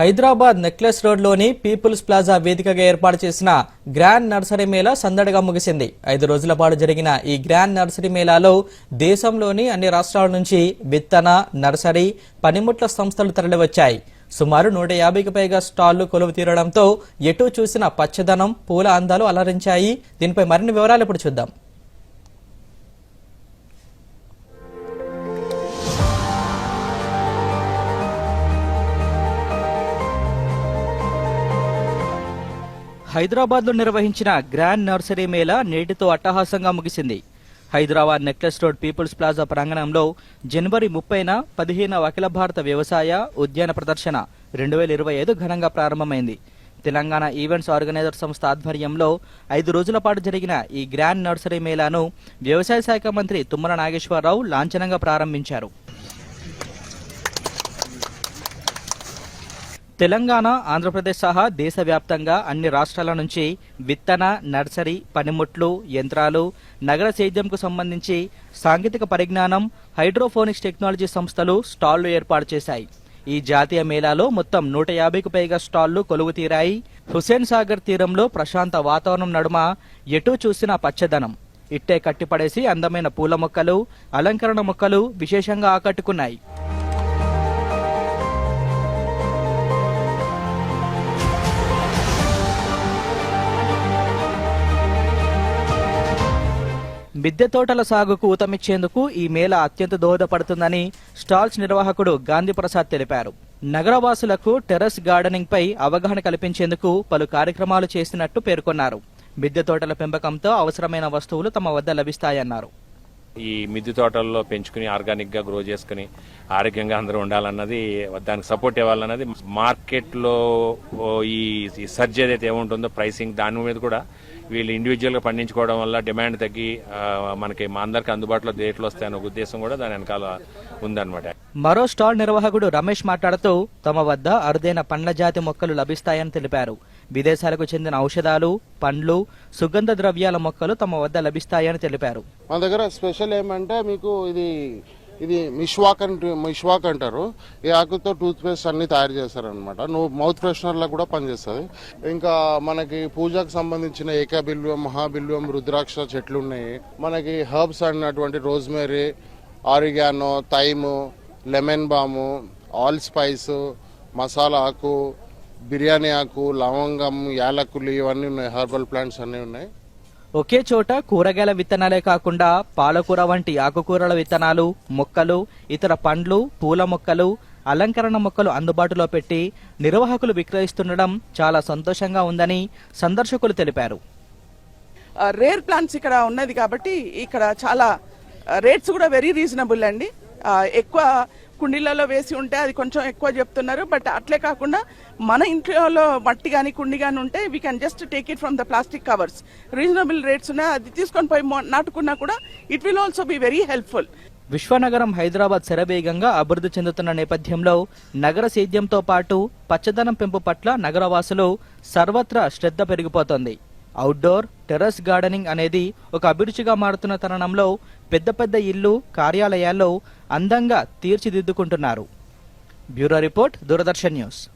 Hyderabad necklace రోడ్లోని people's plaza వేదికగా ఏర్పాటు చేసిన గ్రాండ్ నర్సరీ మేళా సందడిగా ముగిసింది. ఐదు రోజుల పాటు జరిగిన ఈ గ్రాండ్ నర్సరీ మేళాలో దేశంలోని అన్ని రాష్ట్రాల నుంచి విత్తన నర్సరీ పనిముట్ల సంస్థలు తరలివచ్చాయి. సుమారు నూట యాభైకి పైగా స్టాళ్ళు కొలువు తీరడంతో ఎటు చూసిన పచ్చదనం పూల అందాలు అలరించాయి. దీనిపై మరిన్ని వివరాలు ఇప్పుడు చూద్దాం. హైదరాబాద్లో నిర్వహించిన గ్రాండ్ నర్సరీ మేళా నేటితో అట్టహాసంగా ముగిసింది. Hyderabad necklace road people's plaza ప్రాంగణంలో జనవరి ముప్పైన పదిహేనవ అఖిల భారత వ్యవసాయ ఉద్యాన ప్రదర్శన రెండు వేల ఇరవై ఐదు ఘనంగా ప్రారంభమైంది. తెలంగాణ ఈవెంట్స్ ఆర్గనైజర్ సంస్థ ఆధ్వర్యంలో ఐదు రోజుల పాటు జరిగిన ఈ గ్రాండ్ నర్సరీ మేళాను వ్యవసాయ శాఖ మంత్రి తుమ్మల నాగేశ్వరరావు లాంఛనంగా ప్రారంభించారు. తెలంగాణ ఆంధ్రప్రదేశ్ సహా దేశవ్యాప్తంగా అన్ని రాష్ట్రాల నుంచి విత్తన నర్సరీ పనిముట్లు యంత్రాలు నగర సేద్యంకు సంబంధించి సాంకేతిక పరిజ్ఞానం హైడ్రోఫోనిక్స్ టెక్నాలజీ సంస్థలు స్టాళ్ళు ఏర్పాటు చేశాయి. ఈ జాతీయ మేళాలో మొత్తం నూట యాభైకు పైగా స్టాళ్ళు కొలువు తీరాయి హుసేన్ సాగర్ తీరంలో ప్రశాంత వాతావరణం నడుమ ఎటూ చూసినా పచ్చదనం. ఇట్టే కట్టిపడేసి అందమైన పూల మొక్కలు అలంకరణ మొక్కలు విశేషంగా ఆకట్టుకున్నాయి. మిద్దె తోటల సాగుకు ఊతమిచ్చేందుకు ఈ మేళ అత్యంత దోహదపడుతుందని స్టాల్స్ నిర్వాహకుడు గాంధీప్రసాద్ తెలిపారు. నగరవాసులకు టెర్రస్ గార్డెనింగ్ పై అవగాహన కల్పించేందుకు పలు కార్యక్రమాలు చేసినట్టు పేర్కొన్నారు. మిద్దె తోటల పెంపకంతో అవసరమైన వస్తువులు తమ వద్ద లభిస్తాయన్నారు. ఈ మిద్దె తోటల్లో పెంచుకుని ఆర్గానిక్గా గ్రో చేసుకుని ఆరోగ్యంగా అందరూ ఉండాలన్నది దానికి సపోర్ట్ ఇవ్వాలన్నది మార్కెట్లో ఓ ఈ ఈ సర్జ్ ఏదైతే ఏముంటుందో ప్రైసింగ్ దాని మీద కూడా వీళ్ళు ఇండివిజువల్గా పండించుకోవడం వల్ల డిమాండ్ తగ్గి మనకి మా అందరికి అందుబాటులో రేట్లు వస్తాయన్న ఒక ఉద్దేశం కూడా దాని వెనకాల ఉందన్నమాట. మరో స్టాల్ నిర్వాహకుడు రమేష్ మాట్లాడుతూ తమ వద్ద అరుదైన పండ్ల జాతి మొక్కలు లభిస్తాయని తెలిపారు. విదేశాలకు చెందిన ఔషధాలు పండ్లు సుగంధ ద్రవ్యాల మొక్కలు తమ వద్ద లభిస్తాయని తెలిపారు. మన దగ్గర స్పెషల్ ఏమంటే మీకు ఇది ఇది మిష్వాక్ అంట మిష్వాక్ అంటారు. ఈ ఆకుతో టూత్ పేస్ట్ అన్ని తయారు చేస్తారనమాట నువ్వు మౌత్ ఫ్రెషనర్లో కూడా పనిచేస్తుంది. ఇంకా మనకి పూజకు సంబంధించిన ఏకబిల్వం మహాబిల్వం రుద్రాక్ష చెట్లు ఉన్నాయి మనకి హర్బ్స్ అన్నటువంటి rosemary oregano thyme lemon balm all spice masala ఆకు బిర్యానీ ఆకు లవంగం యాలకులు ఇవన్నీ ఉన్నాయి. హర్బల్ ప్లాంట్స్ అన్నీ ఉన్నాయి. ఒకే చోట కూరగాయల విత్తనాలే కాకుండా పాలకూర వంటి ఆకుకూరల విత్తనాలు మొక్కలు ఇతర పండ్లు పూల మొక్కలు అలంకరణ మొక్కలు అందుబాటులో పెట్టి నిర్వాహకులు విక్రయిస్తుండడం చాలా సంతోషంగా ఉందని సందర్శకులు తెలిపారు. రేర్ ప్లాంట్స్ ఇక్కడ ఉన్నది కాబట్టి ఇక్కడ చాలా రేట్స్ కూడా వెరీ రీజనబుల్ అండి. ఎక్కువ కుండీలలో వేసి ఉంటే అది కొంచెం ఎక్కువ చెప్తున్నారు. బట్ అట్లే కాకుండా మన ఇంట్లో మట్టి కానీ కుండి కానీ ఉంటే we can just take it from the plastic covers reasonable rates ఉన్నాయి. అది తీసుకొని పోయి నాటుకున్నా కూడా it will also be very helpful విశ్వనగరం Hyderabad శరవేగంగా అభివృద్ధి చెందుతున్న నేపథ్యంలో నగర సేద్యంతో పాటు పచ్చదనం పెంపు పట్ల నగరవాసులు సర్వత్రా శ్రద్ధ పెరిగిపోతోంది. అవుట్డోర్ టెర్రస్ గార్డెనింగ్ అనేది ఒక అభిరుచిగా మారుతున్న తరుణంలో పెద్ద పెద్ద ఇల్లు కార్యాలయాల్లో అందంగా తీర్చిదిద్దుకుంటున్నారు. Bureau report Doordarshan news.